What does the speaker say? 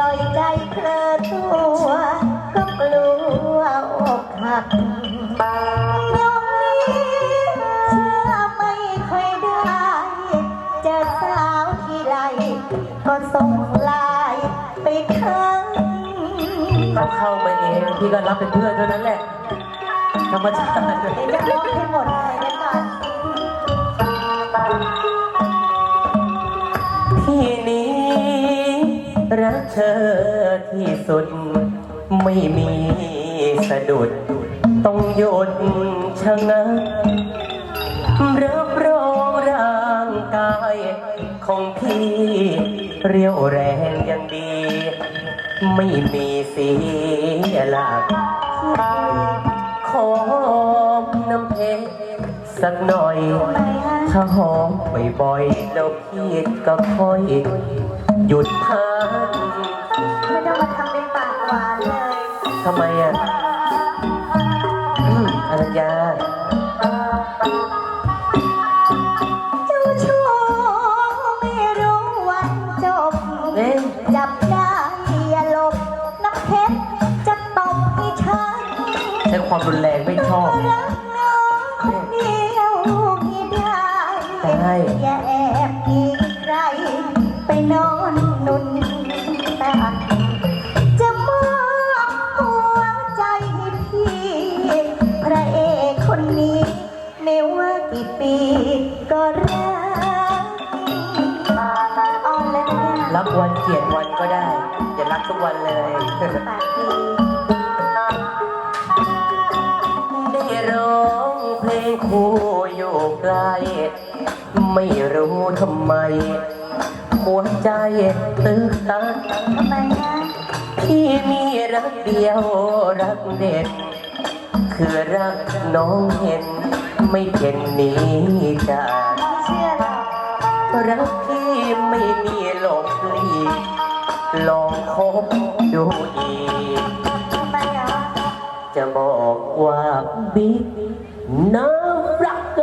ลอยใจเพลอตัวก็กลัวอกหักยอมนี้เชื่อไม่ค่อยได้เจอสาวที่ไรก็ส่งลายไปค้างถ้าเข้ามาเองพี่ก็รับเป็นเพื่อนเท่านั้นแหละธรรมชาติ เดี๋ยวจะร้องให้หมดเลย เธอที่สุด ไม่มีสะดุด ต้องหยุดชะงักรับรองร่างกายของพี่ เรียวแรงยังดี ไม่มีเสียหลักขอมน้ำเพชรสักหน่อย ถ้าหอมบ่อยๆแล้วพี่ก็ค่อย หยุดพัก ทำไมอะอืมอรัญญาเจ้าชู้ไม่รู้วันจบ เอ๊ะจับได้อย่าหลบน้ำเพชรจะตบให้ฉันใช้ความรุนแรงไม่ชอบ รักน้องคนเดียวให้ได้ได้อย่าแอบมีใครไปนอนนุน ปีก็รักอ่อนแล้วรักวันเกลียดวันก็ได้อย่ารักทุกวันเลย ปากดีได้ร้องเพลงคู่อยู่ไกลไม่รู้ทำไม หัวใจตึกตักทำไมนะพี่มีรักเดียวรักเด็ด คือรักน้องเห็น ไม่เช่นนีจากไม่เชื่อหรอกรักพี่ไม่มีหลบหลีกลองคบดูอีก จะบอกว่าบิ๊กน่ารัก